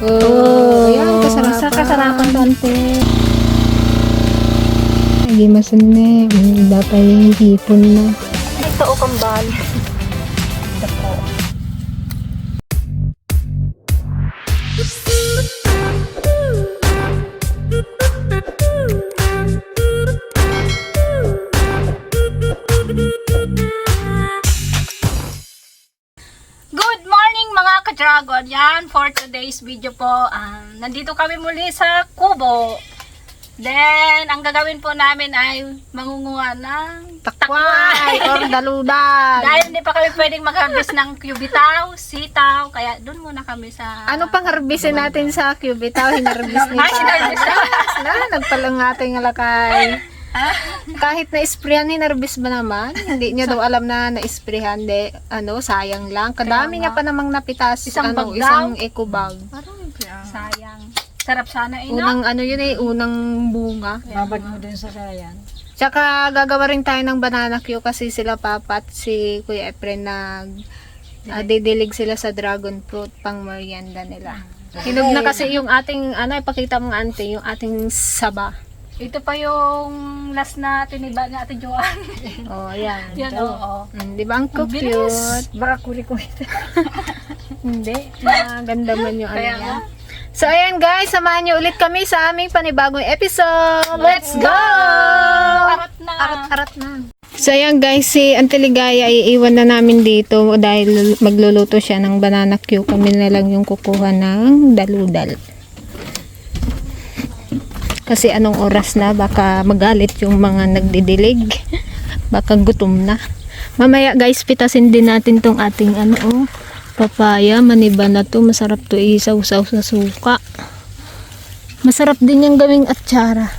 Oh, ayan, kasarapan. Sa kasarapan to, ante. Lagi masunne. Dapat yung hipon na. Ito o kambal. Today's video po, um, nandito kami muli sa Kubo. Then, ang gagawin po namin ay mangunguha ng Takway or daludan. dahil hindi pa kami pwedeng mag-harvest ng cubitaw, sitaw, kaya doon muna kami sa... Ano pang harbisin natin sa cubitaw? Hinarbis ni Ay, sinarbis na. na, nagpalang ating alakay. Kahit na-sprayan, hinarbis ba naman? Hindi niya daw alam na na-sprayan. De, ano, sayang lang. Kadami Kaya niya pa namang napitas. Isang ano, bag isang eco bag. Sayang. Sarap sana eh, no? Unang ano yun eh, unang bunga. Babad mo dun sa sayan. Tsaka gagawa rin tayo ng banana queue kasi sila papa at si Kuya Efren nag ah, didilig sila sa dragon fruit pang merienda nila. Hinog na kasi yung ating, ano, ipakita mo ante, yung ating saba. Ito pa yung last na tiniba ni Ate Joanne. Oh, ayan. Yan, oo. Mm, di ba ang cute? Baka kuri ko ito. Hindi. Maganda man yung ano niya. So, ayan guys, samahan niyo ulit kami sa aming panibagong episode. Let's go! Arat na. Arat na. So, ayan guys, si Anteligaya iiwan na namin dito dahil magluluto siya ng banana Q. Kami na lang yung kukuha ng daludal. Kasi anong oras na, baka magalit yung mga nagdidilig. Baka gutom na. Mamaya guys, pitasin din natin tong ating ano, oh, papaya. Maniba na to. Masarap to isaw-saw sa suka. Masarap din yung gawing atsara.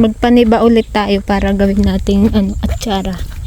Magpaniba ulit tayo para gawin nating ano, atsara.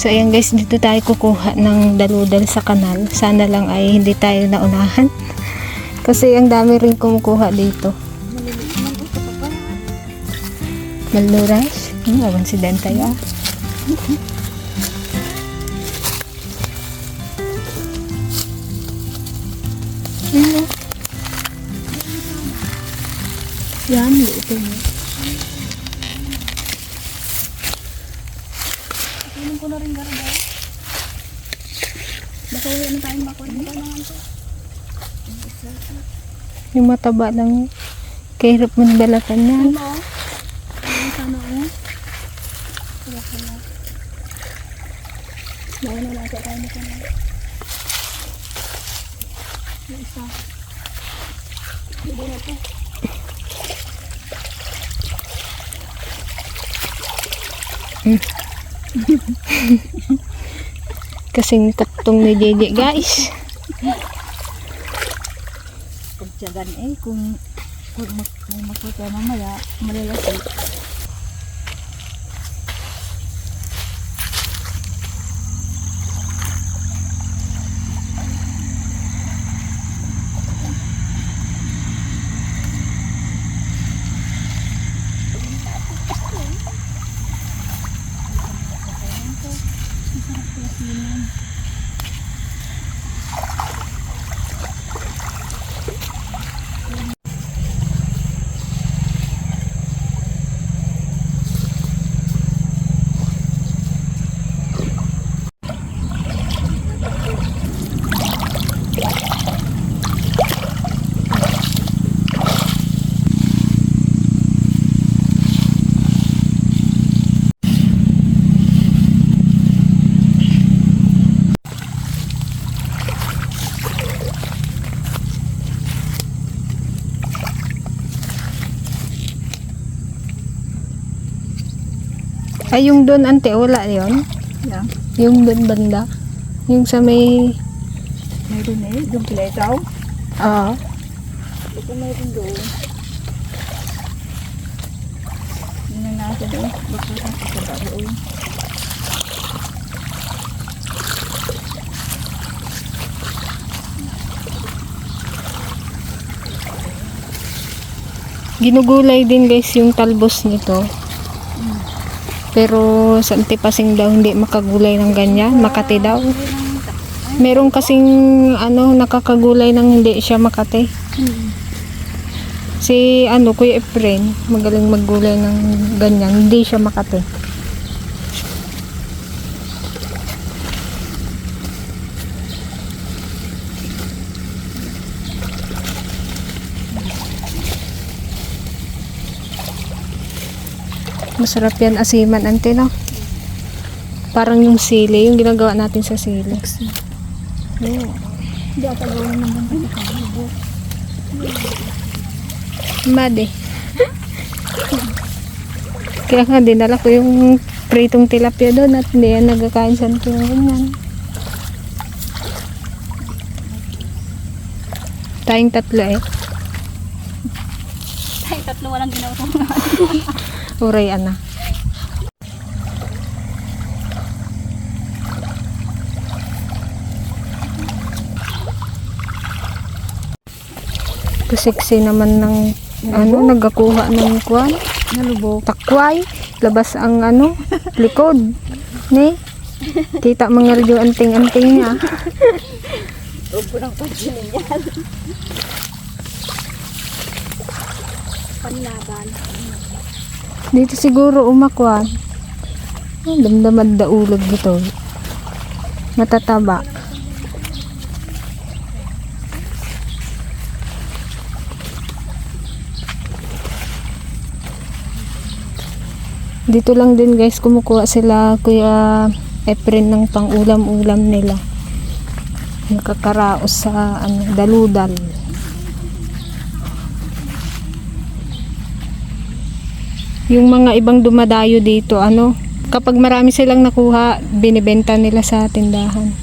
So ayan guys, dito tayo kukuha ng daludal sa kanal. Sana lang ay hindi tayo naunahan. Kasi ang dami rin kumukuha dito. Malnourished? Hmm, awan si Dentay ah. Ano? Yan, ito mo. Yung mataba lang. Kahirap mo balatan yan. Kasing katong ni JJ guys. Eh, kung kung mag, magputo mamaya, malalaki. Ay, yung doon ante, wala yon. Yeah. Yung doon banda. Yung sa may... Meron eh, doon pala ikaw. Ah, Ito meron doon. Tingnan natin eh. Baka sa doon. ginugulay din guys yung talbos nito. Pero sa antipasing daw hindi makagulay ng ganyan, makati daw. Meron kasing ano nakakagulay ng hindi siya makati. Si ano Kuya Efren, magaling maggulay ng ganyan, hindi siya makati. Masarap yan asiman ante no. Parang yung sili, yung ginagawa natin sa sili. Hindi ata gawin ng kabubo. Made. Kaya nga dinala ko yung pritong tilapia doon at hindi yan nagkakain sa ng ganyan. Tayong tatlo eh. Ay, tatlo walang ginawa ko. Uray ana. Kasiksi naman ng ano, nagakuha ng kwan. Nalubog. Takway. Labas ang ano, likod. Ni. Kita mga radyo anting-anting niya. Huwag ko ng pansinin yan. Panlaban. Dito siguro umakwan. Damdamad da ulog dito. Matataba. Dito lang din guys kumukuha sila kuya Efren ng pang-ulam-ulam nila. Nakakaraos sa ano, daludal. Yung mga ibang dumadayo dito, ano, kapag marami silang nakuha, binibenta nila sa tindahan.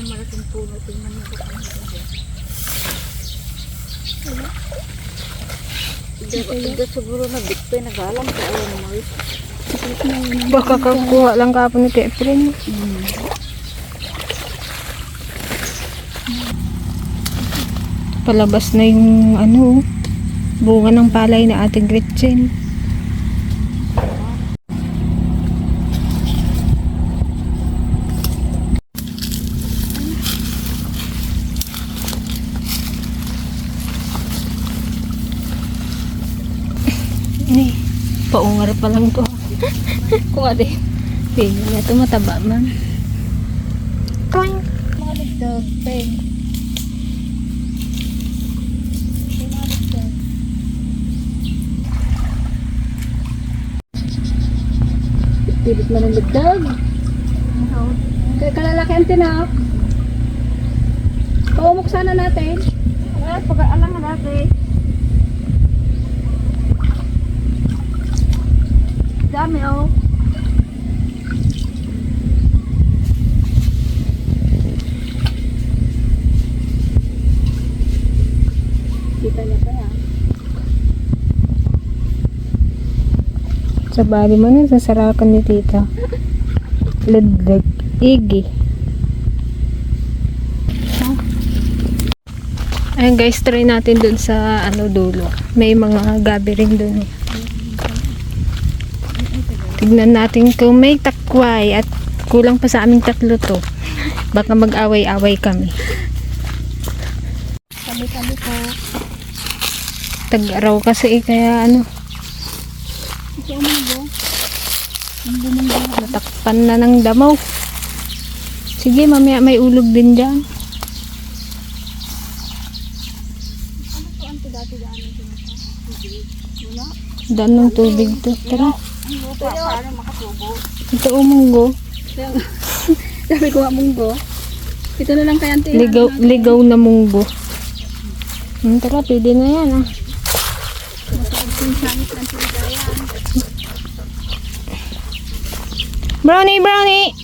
Ang malaking puno. Tingnan mo kung ano. Hindi siguro nagdikpe, nagalam ka alam mo. Baka kakuha lang kapon ni Efren. Palabas na yung ano, bunga ng palay na ating Gretchen. Ni, paungar pa lang to. Kung ade, pili na ito mataba man. Toing. Mga nagdagpe. Pilit man ang lagdag. Kaya kalalaki ang tinak. Pawamok sana natin. At pag-aalangan natin. Dami oh. Kita niya pa yan. Sa bali mo na, sasarakan ni tita. Lagdag. Igi. Ayun guys, try natin dun sa ano dulo. May mga gabi rin dun. eh. Tignan natin kung may takway at kulang pa sa aming tatlo to. Baka mag-away-away kami. Kami-kami po. Tag-araw kasi eh, kaya ano, Ito ang bumangga. natakpan na ng damaw. Sige, mamaya may ulog din dyan. Ano po ang dati daanan ko nito? Hindi. Wala. Daan ng tubig to. Tara. Ang paano makatubo? Ito umunggo. Sabi ko nga munggo. Ito na lang kaya ang Ligaw, ligaw na munggo. Hmm, tara, pwede na yan ah. Brownie, brownie!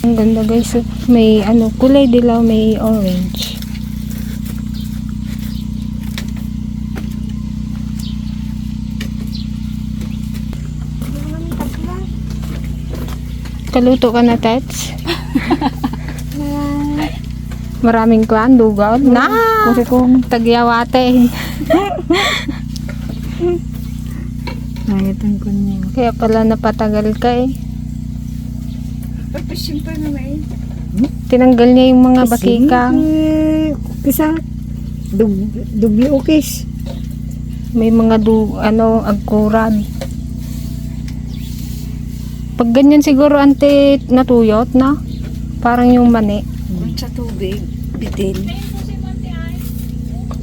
Ang ganda guys. oh. May ano, kulay dilaw, may orange. Kaluto ka na, Tats? Maraming kwan, dugaw. Na! Kasi kung tagyawate. Nangitan ko niya. Kaya pala napatagal ka eh. Pero siyempre na may. Tinanggal niya yung mga bakikang. Kisa, dub, dubli ukis. May mga du, ano, agkurad. Pag ganyan siguro ante natuyot na. Parang yung mani. Sa tubig, bitin.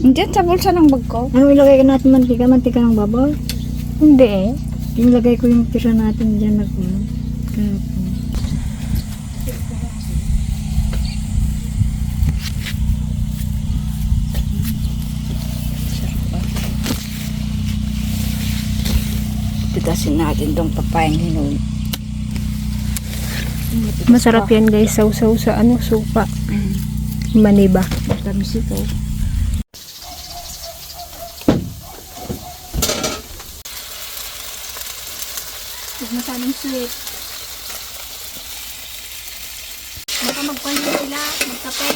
Diyan sa bulsa ng bag ko. Ano ilagay ka natin mantika? Mantika ng baboy? Hindi eh. Ilagay ko yung tira natin dyan na kuno. Kahapon. Pitasin natin tong papayang hinog. Masarap yan guys. Sausaw sa ano, supa. Mani ba? Matamis ito. Masaming sweet. Baka magpanyo sila, magkape.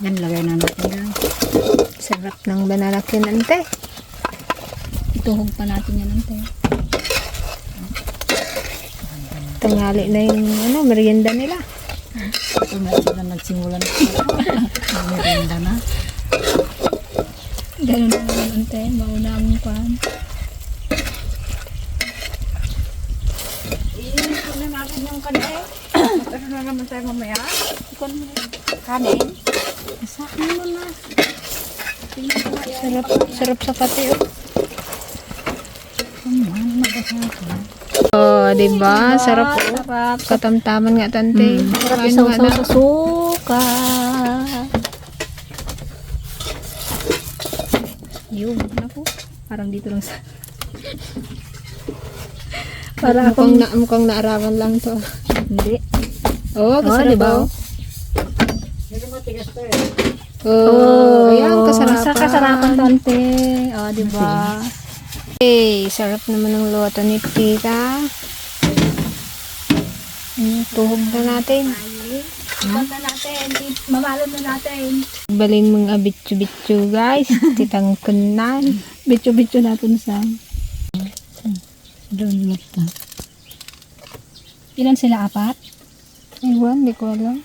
Yan, lagay na natin yan. Sarap ng banana ante. Ituhog pa natin yan ante. Tangali na yung ano, merienda nila. Ito na sila nagsimulan. Merienda na. Ganun na naman ante, mauna ang kwan. Iinit na natin yung kanin. Pero na naman tayo mamaya. Ikon mo na. Kanin? Sa akin mo na. Sarap, sarap sa pati oh. Oh, di ba? Sarap oh. Sarap. Katamtaman nga tante. Sarap Kain isaw nga sa suka. Yun, naku. Parang dito lang sa... Para Mukhang, na, mukhang naarawan lang to. Hindi. Oh, kasarap diba? oh. Oh, ayan, kasarapan. Sa kasarapan tante. Oh, di ba? Hey, sarap naman ng loto ni tita. Mm, tuhog na natin. Na natin. Mamalon na natin. Balin mong abitsu-bitsu guys. Titang kunan. Bityo-bityo natin sa... Doon mata. Ilan sila? Apat? Ewan, di ko alam.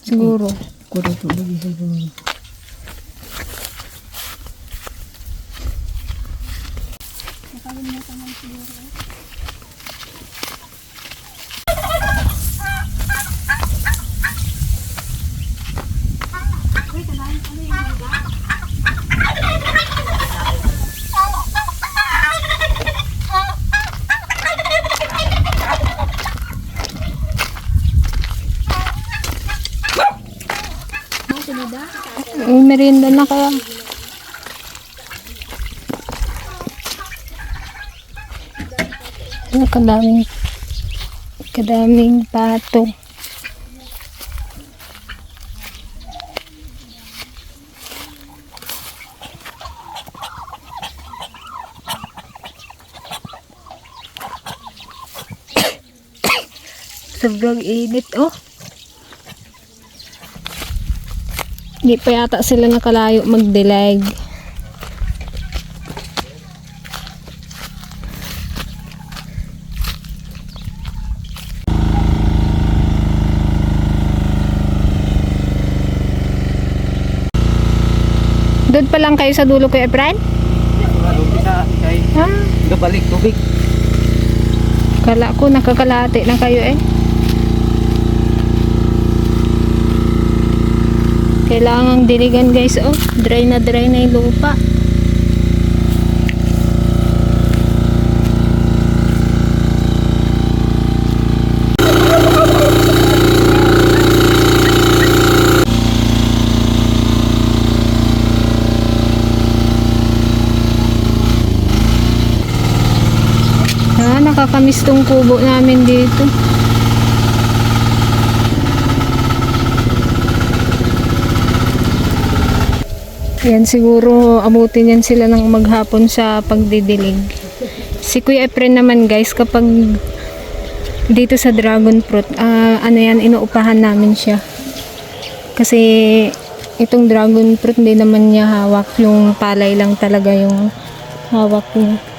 Siguro. To lagi siguro. Merienda na kaya. Kadaming kadaming pato. Sobrang init oh. Hindi pa yata sila nakalayo magdilag. Doon pa lang kayo sa dulo Efren? kay Ah, gabalik tubig. kala ko nakakalate na kayo eh. Kailangang diligan guys, oh. Dry na dry na yung lupa. Nakakamiss tong kubo namin dito. Yan siguro abutin yan sila ng maghapon sa pagdidilig. Si Kuya Efren naman guys kapag dito sa dragon fruit, ah, ano yan, inuupahan namin siya. Kasi itong dragon fruit hindi naman niya hawak, yung palay lang talaga yung hawak niya.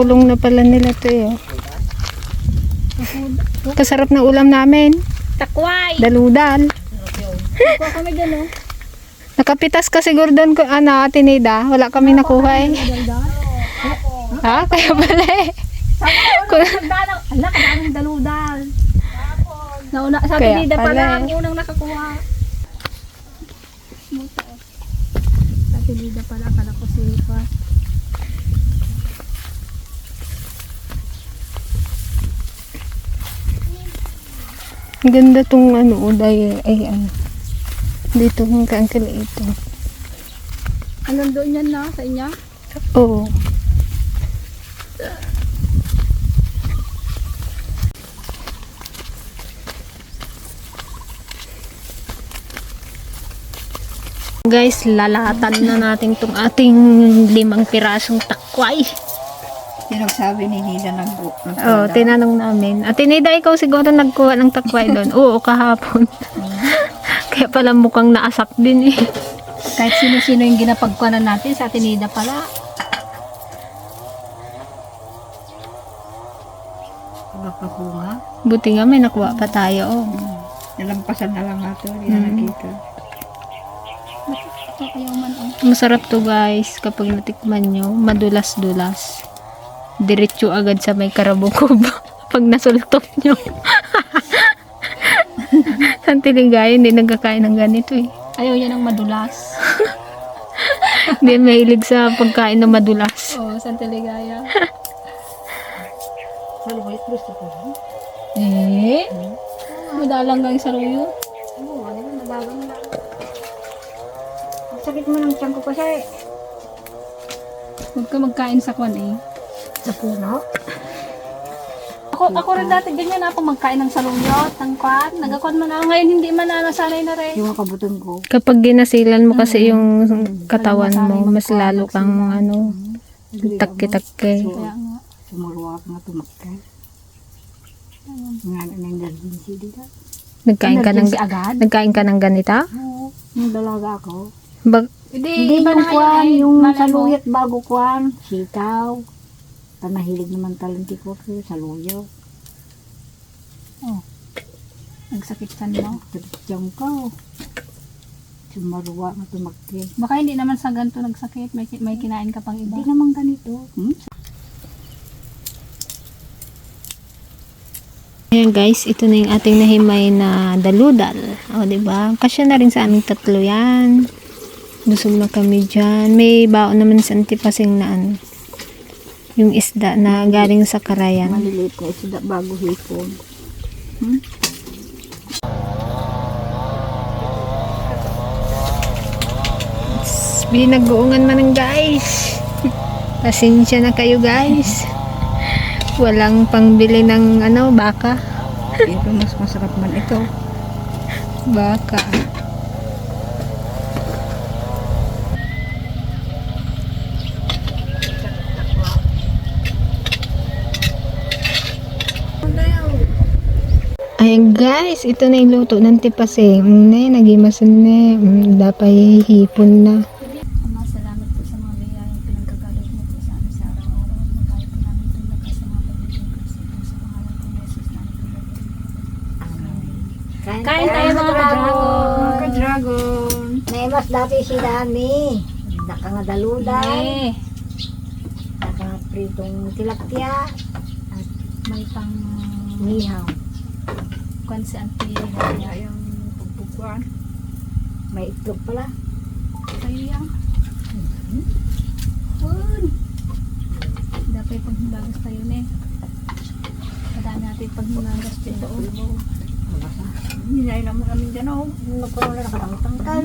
Kulong na pala nila to eh. oh. Kasarap na ulam namin. Takway! Daludal. Kuha kami dyan, oh. Nakapitas ka siguro doon ko, ano, Atenida. Wala kami nakuha eh. ha? Kaya pala eh. Kung- Dalang, ala, kadaming daludal. Nauna, sa Kaya Tinida pa pala lang, eh. unang nakakuha. Buto. Sa Tinida pala, kala ko si Pa. Ganda tong ano, uday ay ano. Dito yung kaangkala ito. Anong doon yan na, sa inya? Oo. Guys, lalatan na natin tong ating limang pirasong takway. Yung nagsabi ni Nida nag Oh, tinanong namin. At tinida ikaw siguro nagkuha ng takway doon. Oo, kahapon. Kaya pala mukhang naasak din eh. Kahit sino-sino yung ginapagkuhanan natin, sa Tinida pala. Nakakunga. Buti nga may nakuha pa tayo. Oh. Nalampasan na lang ato. Hindi na Mm. nakita. Oh. Masarap to guys kapag natikman nyo. Madulas-dulas. Diretso agad sa may karabukob. Pag nasultop nyo. Santiligaya, hindi nagkakain ng ganito eh. Ayaw niya ng madulas. Hindi mahilig sa pagkain na madulas. Oo, oh, Santiligaya. Salubay, gusto ko. eh? Madalang gang saluyo. Oo, ano yung nabagang na. Ang Sakit mo ng tiyan ko kasi. Huwag ka magkain sa kwan eh. Sa puno? Ako, ako rin dati ganyan ako magkain ng saluyot, ng kwan. Nagakwan man ako. Ngayon hindi man na nasanay na rin. Yung kabuton ko. Kapag ginasilan mo kasi yung katawan mo, mas lalo kang ano, takki-takki. Kaya nga. Sumuruwa ka nga tumakay. Nga na ng emergency dito. Nagkain ka ng, agad? nagkain ka ng ganita? Oo. Yung dalaga ako. Bag, Hindi, Hindi iba yung kwan, yung saluyot bago kwan. Sitaw. Panahilig naman talenti ko sa saluyo. Nagsakit san mo. Tiyan ko. Sumaruwa nga tumakay. Baka hindi naman sa ganito nagsakit. May, may kinain ka pang iba. Hindi naman ganito. Hmm? Ayan guys, ito na yung ating nahimay na daludal. O, di ba? Kasya na rin sa aming tatlo yan. Busog na kami dyan. May baon naman sa antipasing na ano. Yung isda na galing sa karayan. Maliliit na isda bago hipon. Hmm? Binag-uungan man ng guys. Pasensya na kayo guys. Walang pangbili ng ano, baka. Ito mas masarap man ito. Baka. Ayan guys, ito na yung luto ng tipasing. Ne, nagimasan ne. Mm, Dapay hipon na. Ama, salamat po sa mga biyayang pinagkagalog mo po sa amin sa araw-araw. Magkaya po namin itong lakas sa mga kasi po sa pangalan ko Jesus namin pinagkagalog. Kain tayo mga ka-dragon. Ka-dragon. May mas dati si Dami. Nakangadaludan. Eh, Nakapritong tilapia. may pang Nihaw. Kwan si auntie. Kaya yung pagpukuan. May itlog pala. Kayo yan. Kun. Dapat pag hilagas tayo ne. Kadaan natin pag hilagas dito. Hinay naman kami dyan oh. Nagkaroon na nakatangtangkal.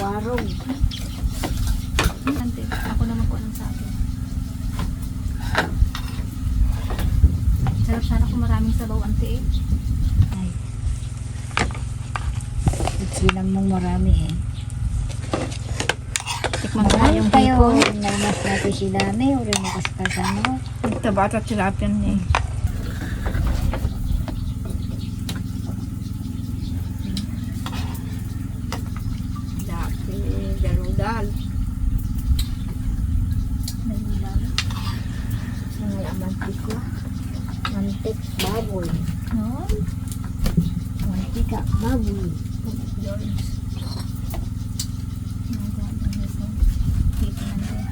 arog. Ante, ako naman po anong sabi. Sarap sana kung maraming sabaw, ante eh. Ay. Ikilang mong marami eh. Tikman ko yung kayo. Naimas natin si Dami. Uri mo kaskasano. Tabata at tilapia niya eh. Dati, daludal. Daludal. May amantik ko. Mantik baboy. No? Mantika baboy. George. Dito nandun.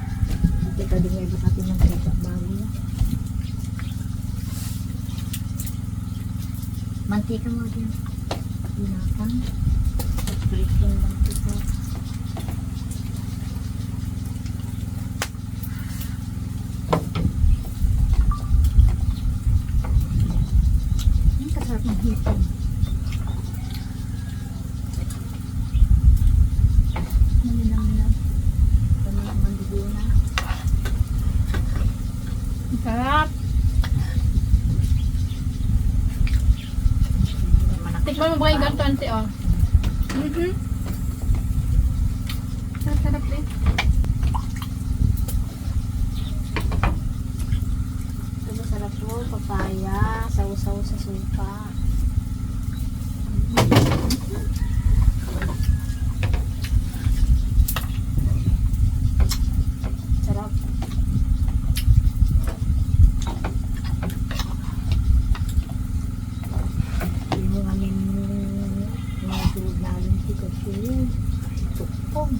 Mantika din may bakati mantika baboy. Mantika mo din. Binakang. Split yung mantika. Ang kasarap ng hipon. Malinang-linang. Kami ang mandiguna. Ang sarap. Tikman mo ba yung ganito, ante, oh? Mm-hmm. Sarap, sarap eh. Ito masarap po, papaya, sausaw sa supa. Sarap. Hindi mo kami mga tulog namin tikot yun. Supong.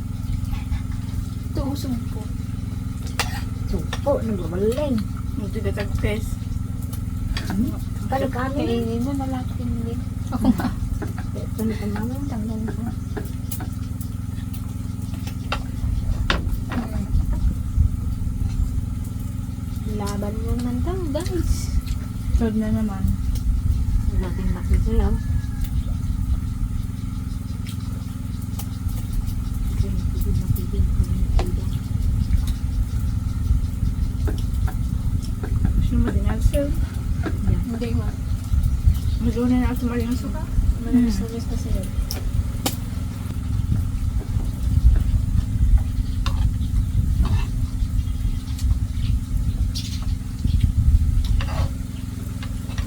Ito, usong po. Supo, nagwawaling. Ito na tag-test. Kainin mo malaking din. Ako nga. Ito na kami. Tanggal ko. Laban mo naman daw, guys. Tod na naman. Laking makisayaw. Gusto mo din alsel? Hindi mo. Malunan na ako tumaling ang suka. Malalis-lalis na sila.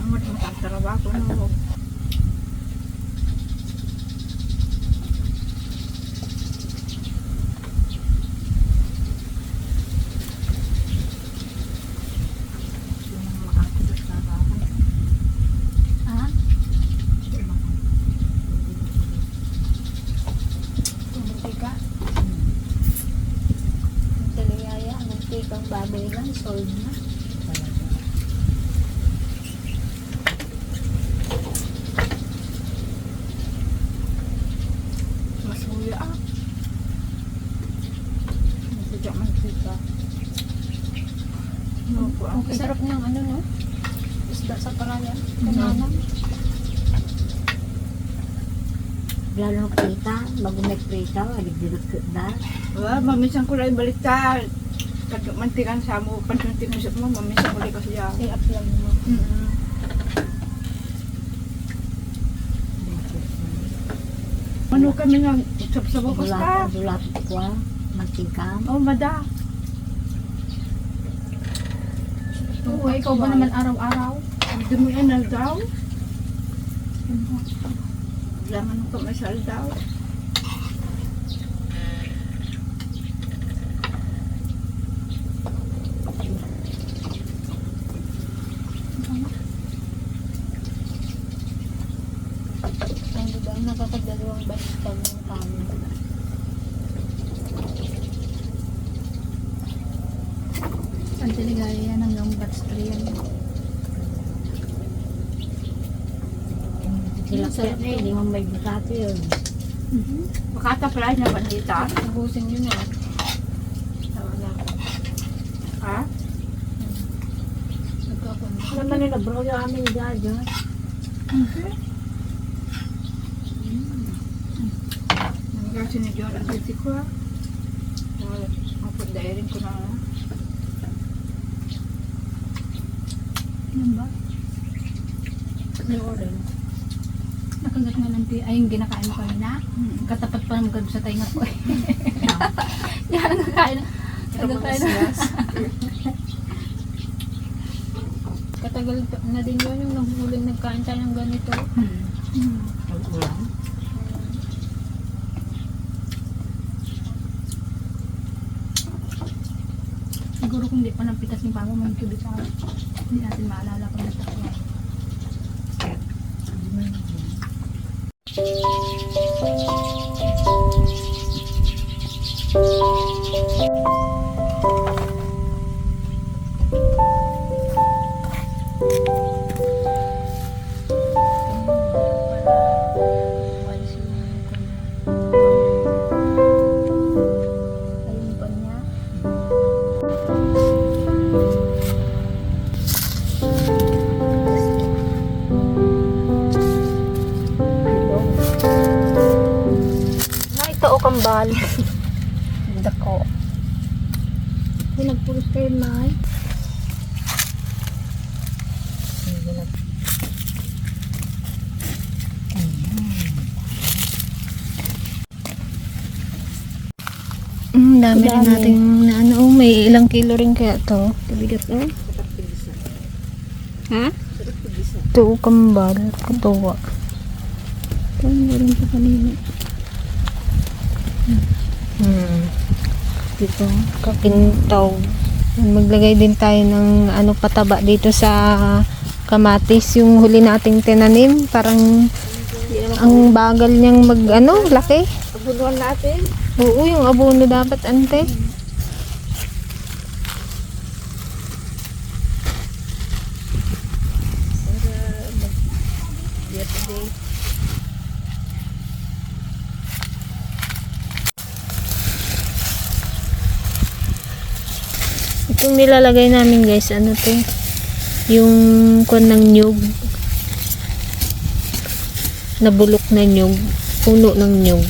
Ang matang pagtarawa ko na ako. Ha? Mantika. Taliyaya, mantikang baboy lang, sold na. Masuya ah. Masadya man kita. No, po Ang ang sarap ng ano, no? Isda sa parayan. Kananang. Lalo ng prita, bago may prita, aligdilot ko na. Wala, mamisan ko lang baliktad. Pag mantikan sa mo, pansuntin mo mo, mamisan ko lang kasi yan. I-up lang mo. Mm-mm. Ano kami nga, sabsabaw ko sa Dulat, dulat ko, mantika. Oh, mada. Oo, ikaw ba naman araw-araw? Ang dumi na daw. Laman ko masal daw. Ang diba, nakakadalawang baliktad ng kanin. Ang tiligaya yan hanggang batch 3 yan. Sila kaya na, hindi mo may bukati yun. Makata-fly na bandita. Nabusin yun eh. Ha? Alam mo nila bro, yung aming gadyo. Nanggas sinidyon ang kasi ko. Mapod rin ko na. Yan ba? May orange. Nakagat nga lang ti- ay yung ginakain mo kanina. Katapat pa naman sa tainga ko eh. Yan, nakain. Nagkakain na. Katagal pa- na din yun yung naghuling nagkain tayo ng ganito. Hmm. Ulam. Siguro kung di pa napitas ni Papa sa akin. Hindi natin maalala kung natakwa. Kambal. Dako. Ay, nagpulos kayo, Nay. Mm, dami rin natin na ano, oh, may ilang kilo rin kaya to. Kabigat oh. Ha? Ito kambal, katuwa. Ito, meron pa kanina. Dito, kakintaw. Maglagay din tayo ng ano pataba dito sa kamatis yung huli nating tinanim. Parang ang bagal niyang mag ano, laki. Abunuan natin. Oo, yung abono dapat ante. Itong nilalagay namin guys, ano to? Yung kwan ng nyug. Nabulok na nyug. Puno ng nyug.